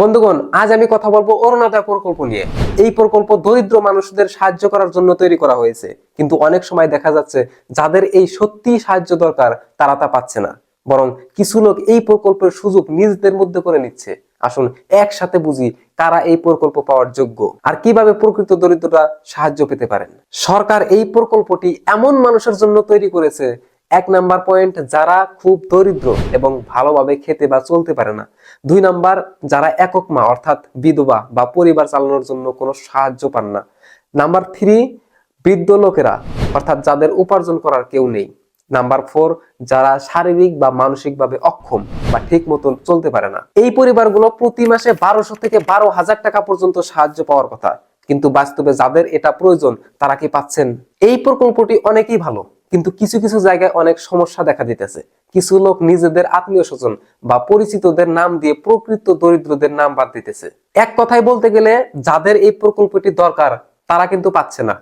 বন্ধুগণ, আজ আমি কথা বলব অরুণোদয় প্রকল্প নিয়ে। এই প্রকল্প দরিদ্র মানুষদের সাহায্য করার জন্য তৈরি করা হয়েছে। কিন্তু অনেক সময় দেখা যাচ্ছে, যাদের এই সত্যি সাহায্য দরকার, তারা তা পাচ্ছে না। বরং কিছু লোক এই প্রকল্পের সুযোগ নিজেদের মধ্যে করে নিচ্ছে। আসুন, একসাথে বুঝি কারা এই প্রকল্প পাওয়ার যোগ্য আর কীভাবে প্রকৃত দরিদ্ররা সাহায্য পেতে পারেন। সরকার এই প্রকল্পটি এমন মানুষের জন্য তৈরি করেছে এক নাম্বার পয়েন্ট যারা খুব দরিদ্র এবং ভালোভাবে খেতে বা চলতে পারে না। দুই নাম্বার, যারা একক মা, অর্থাৎ বিধবা বা পরিবার চালানোর জন্য কোনো সাহায্য পান না। নাম্বার থ্রি বৃদ্ধ লোকেরা, অর্থাৎ যাদের উপার্জন করার কেউ নেই। নাম্বার ফোর যারা শারীরিক বা মানসিকভাবে অক্ষম বা ঠিক মতন চলতে পারে না। এই পরিবারগুলো প্রতি মাসে বারোশো থেকে বারো হাজার টাকা পর্যন্ত সাহায্য পাওয়ার কথা। কিন্তু বাস্তবে যাদের এটা প্রয়োজন, তারা কি পাচ্ছেন? এই প্রকল্পটি অনেকই ভালো। কিন্তু কিছু কিছু জায়গায় অনেক সমস্যা দেখা দিতেছে। কিছু লোক নিজেদের আত্মীয় স্বজন বা পরিচিতদের নাম দিয়ে প্রকৃত দরিদ্রদের নাম বাদ দিতেছে। এক কথায় বলতে গেলে, যাদের এই প্রকল্পটি দরকার, তারা কিন্তু পাচ্ছে না।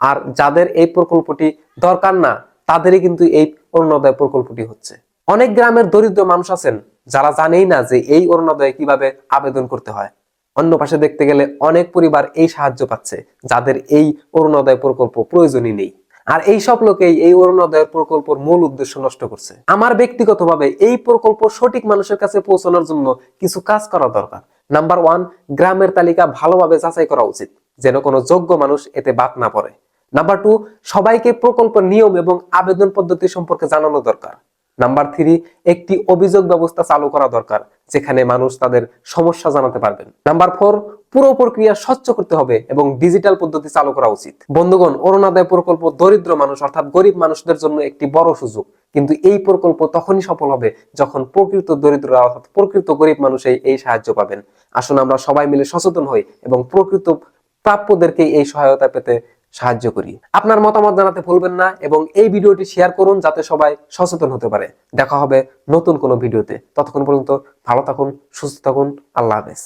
আর যাদের এই প্রকল্পটি দরকার না, তাদেরই কিন্তু এই অরুণোদয় প্রকল্পটি হচ্ছে। অনেক গ্রামের দরিদ্র মানুষ আছেন, যারা জানেই না যে এই অরুণোদয়ে কীভাবে আবেদন করতে হয়। অন্য পাশে দেখতে গেলে অনেক পরিবার এই সাহায্য পাচ্ছে, যাদের এই অরুণোদয় প্রকল্প প্রয়োজনই নেই। আর এই সব লোকেই এই অরুণোদয় প্রকল্পের মূল উদ্দেশ্য নষ্ট করছে। আমার ব্যক্তিগতভাবে এই প্রকল্প সঠিক মানুষের কাছে পৌঁছানোর জন্য কিছু কাজ করা দরকার। নাম্বার ওয়ান গ্রামের তালিকা ভালোভাবে যাচাই করা উচিত, যেন কোনো যোগ্য মানুষ এতে বাদ না পড়ে। নাম্বার টু সবাইকে প্রকল্পের নিয়ম এবং আবেদন পদ্ধতি সম্পর্কে জানানো দরকার। নাম্বার থ্রি একটি অভিযোগ ব্যবস্থা চালু করা দরকার, যেখানে মানুষ তাদের সমস্যা জানাতে পারবেন। নাম্বার ফোর পুরো প্রক্রিয়া স্বচ্ছ করতে হবে এবং ডিজিটাল পদ্ধতি চালু করা উচিত। বন্ধুগণ, অরুণোদয় প্রকল্প দরিদ্র মানুষ অর্থাৎ গরিব মানুষদের জন্য একটি বড় সুযোগ। কিন্তু এই প্রকল্প তখনই সফল হবে যখন প্রকৃত দরিদ্ররা অর্থাৎ প্রকৃত গরিব মানুষ এই এই সাহায্য পাবেন। আসুন আমরা সবাই মিলে সচেতন হই এবং প্রকৃত প্রাপ্যদেরকে এই সহায়তা পেতে সাহায্য করি। আপনার মতামত জানাতে ভুলবেন না এবং এই ভিডিওটি শেয়ার করুন যাতে সবাই সচেতন হতে পারে। দেখা হবে নতুন কোনো ভিডিওতে। ততক্ষণ পর্যন্ত ভালো থাকুন, সুস্থ থাকুন। আল্লাহ হাফেজ।